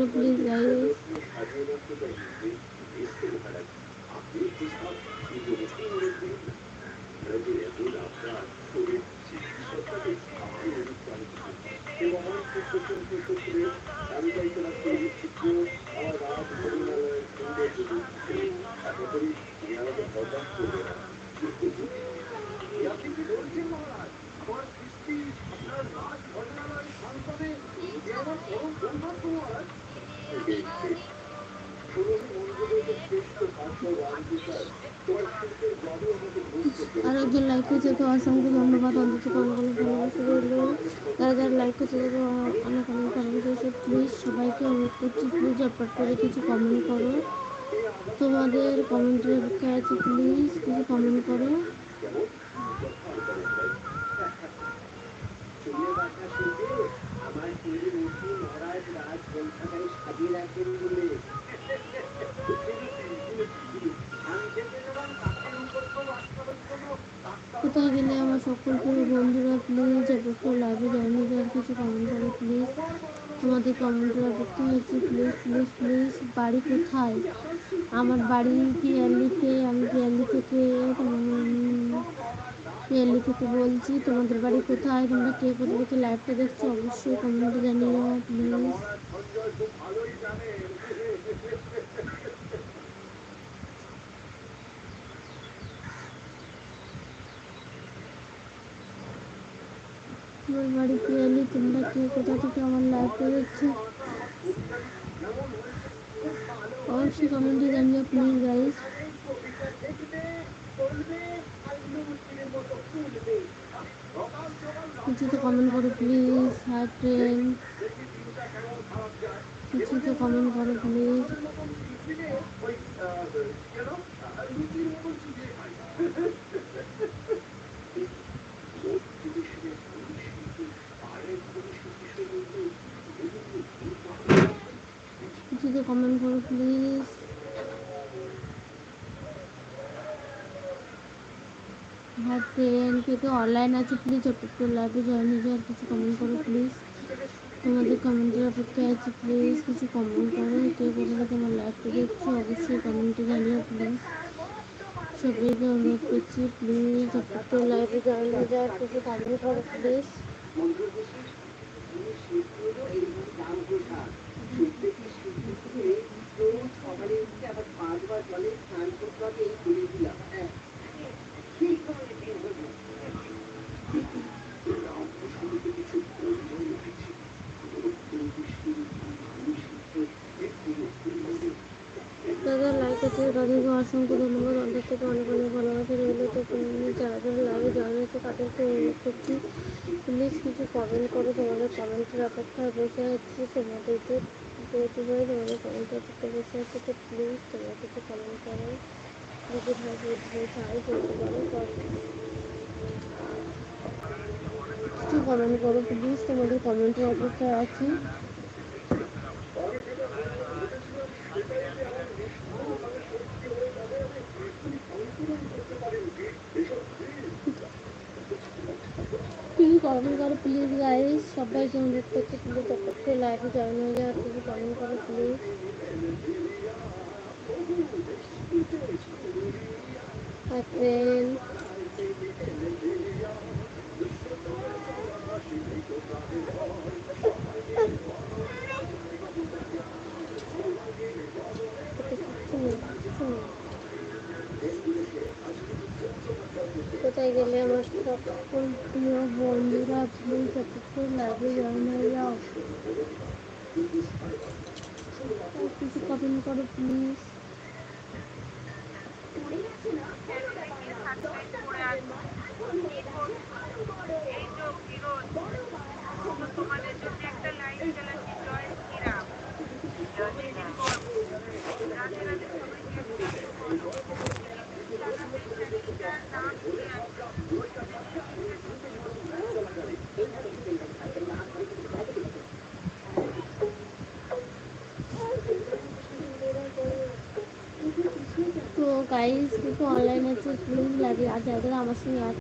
করো please guys আর একজন like করছে তো অসংখ্য ধন্যবাদ, অন্তত কোনো ভালোবাসা রইল। যারা যারা লাইক করছে তাদের অনেক অনেক ভালোবাসা প্লিজ সবাইকে অনুরোধ করছি প্লিজ আপলোড করে কিছু কমেন্ট করো। তোমাদের কমেন্টের অপেক্ষায় আছে প্লিজ কিছু কমেন্ট করো। আমার কোথায় গেলে আমার সকল বন্ধুরা প্লিজ অপেক্ষা লাইভে জয়েন হয়ে যাওয়ার কিছু কমেন্ট করো প্লিজ তোমাদের কমেন্টের অপেক্ষা হচ্ছে প্লিজ প্লিজ প্লিজ বাড়ি কোথায়? আমার বাড়ি পিয়াল্লিতে আমি পিয়াল্লি থেকে পিয়াল্লি থেকে বলছি, তোমাদের বাড়ি কোথায়? তোমরা কে কোথা থেকে লাইভটা দেখছ? অবশ্যই কমেন্টে জানিও প্লিজ আমার বাড়ি পিয়ালি, তোমরা কে কোথা থেকে আমার লাইভটা দেখছ? অবশ্যই কমেন্টে জানিও প্লিজ গাইস কিছু তো কমেন্ট করো প্লিজ হাই ফ্রেন্ড কিছু তো কমেন্ট করো প্লিজ কিছু তো কমেন্ট করো প্লিজ হ্যাঁ কে কে অনলাইন আছে প্লিজ একটু লাইভে জয়েন হয়ে যাও কিছু কমেন্ট করো প্লিজ তোমাদের কমেন্টের অপেক্ষায় আছে প্লিজ কিছু কমেন্ট করো, কে কোথায় তোমার লাইভটা দেখছ, অবশ্যই কমেন্টে জানিও প্লিজ সবাইকে অনুরোধ করছি প্লিজ একটু লাইভে জয়েন হয়ে যাও কিছু কমেন্ট করো প্লিজ পাঁচবার জলে স্নান করতে হবে, এই বলে দিলাম। হ্যাঁ। আছে তাদেরকে অসংখ্য ধন্যবাদ। অন্তর থেকে অনেক অনেক ভালোবাসা রইল। তো তুমি যারা যারা লাইভে জয়েন হয়েছে, তাদেরকে অনুরোধ করছি প্লিজ কিছু কমেন্ট করো। তোমাদের কমেন্টের অপেক্ষায় বসে আছি তোমাদেরকে। যেহেতু ভাই তোমাদের কমেন্টের অপেক্ষায় বসে আছি, তো প্লিজ তোমরা কিছু কমেন্ট করো। যদি ভাই বুঝবে তাই বলতে পারো কিছু কমেন্ট করো। প্লিজ তোমাদের কমেন্টের অপেক্ষায় আছি। কিছু কমেন্ট করো প্লিজ গাইস সবাইকে অনুরোধ করছি প্লিজ অপেক্ষায় লাইভে জয়েন হয়ে যাওয়ার কিছু কমেন্ট করো প্লিজ হাই ফ্রেন্ড কোথায় গেলে আমার সকল প্রিয় বন্ধুরা প্লিজ অপেক্ষায় লাইভে জয়েন হয়ে যাও আর কিছু কমেন্ট করো প্লিজ এই তো ফিরোজ তো তোমাদের জন্য একটা লাইভ চালাচ্ছি জয় শ্রীরাম জয় শ্রীরাম রাধে রাধে সবাইকে নাম কি আছে তো গাইস কিছু অনলাইন আছে প্লিজ লাগে আর যারা যারা আমার সঙ্গে